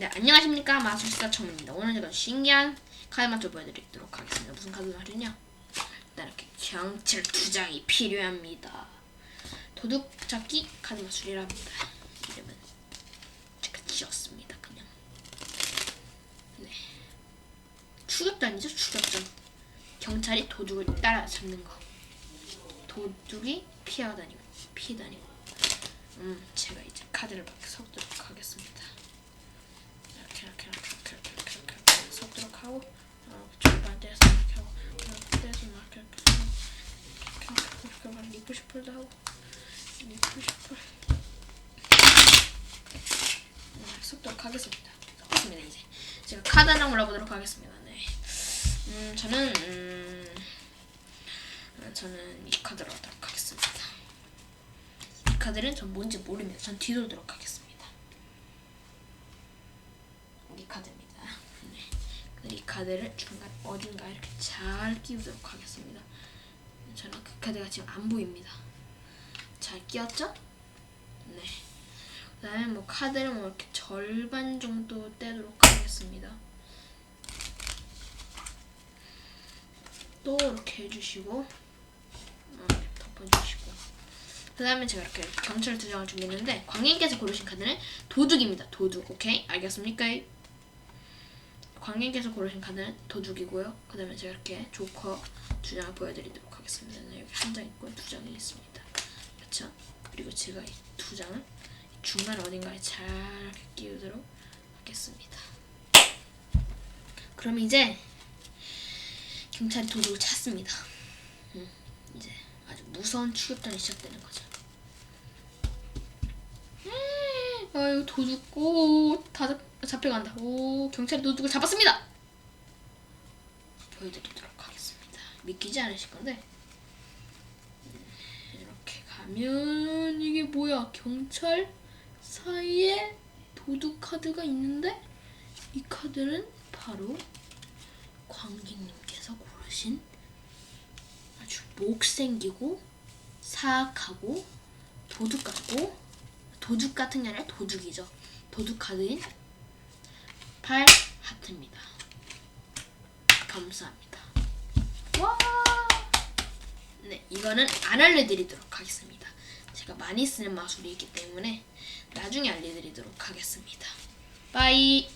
네, 안녕하십니까 마술사 청입니다. 오늘 제가 신기한 카드 맛을 보여드리도록 하겠습니다. 무슨 카드 맛이냐? 일단 이렇게 경찰 두 장이 필요합니다. 도둑 잡기 카드 마술이랍니다. 이름은 제가 지었습니다. 그냥. 네. 추격전이죠, 추격전. 경찰이 도둑을 따라잡는 거. 도둑이 피하다니고, 피다니고. 음, 제가 이제 카드를 막 섞도록 하겠습니다. 이렇게 이렇게 이렇게 이렇게 이렇게 이렇게, 섞도록 하고 어, 절반 떼서 이렇게 하고 이렇게 떼서 막 이렇게 이렇게 이렇게 막 리프 슈플도 하고 리프 슈플 네, 섞도록 하겠습니다. 섞었습니다 이제 제가 카드 하나 골라보도록 하겠습니다. 네, 음 저는 음 어, 저는 이 카드로 하도록 하겠습니다. 이 카드는 전 뭔지 모릅니다. 전 뒤돌도록 하겠습니다. 이 카드입니다. 네. 그래서 이 카드를 중간 어딘가 이렇게 잘 끼우도록 하겠습니다. 저는 그 카드가 지금 안 보입니다. 잘 끼웠죠? 네. 그 다음에 뭐 카드를 뭐 이렇게 절반 정도 떼도록 하겠습니다. 또 이렇게 해주시고 어, 이렇게 덮어주시고 그 다음에 제가 이렇게 경찰 두 장을 준비했는데 광님께서 고르신 카드는 도둑입니다. 도둑, 오케이? 알겠습니까? 광님께서 고르신 카드는 도둑이고요. 그 다음에 제가 이렇게 조커 두 장을 보여드리도록 하겠습니다. 네, 여기 한 장 있고 두 장이 있습니다. 그렇죠? 그리고 제가 이 두 장을 중간 어딘가에 잘 끼우도록 하겠습니다. 그럼 이제 경찰이 도둑을 찾습니다. 음, 이제 아주 무서운 추격전이 시작되는 거죠. 음, 아유 도둑 오다 잡 혀간다. 오 경찰이 도둑을 잡았습니다. 보여드리도록 하겠습니다. 믿기지 않으실 건데 음, 이렇게 가면 이게 뭐야? 경찰 사이에 도둑 카드가 있는데 이 카드는 바로 광기님께서 고르신 아주 못생기고 사악하고 도둑 같고 도둑 같은 게 아니라 도둑이죠. 도둑 카드인 팔 하트입니다. 감사합니다. 와! 네, 이거는 안 알려드리도록 하겠습니다. 제가 많이 쓰는 마술이기 때문에 나중에 알려드리도록 하겠습니다. 빠이!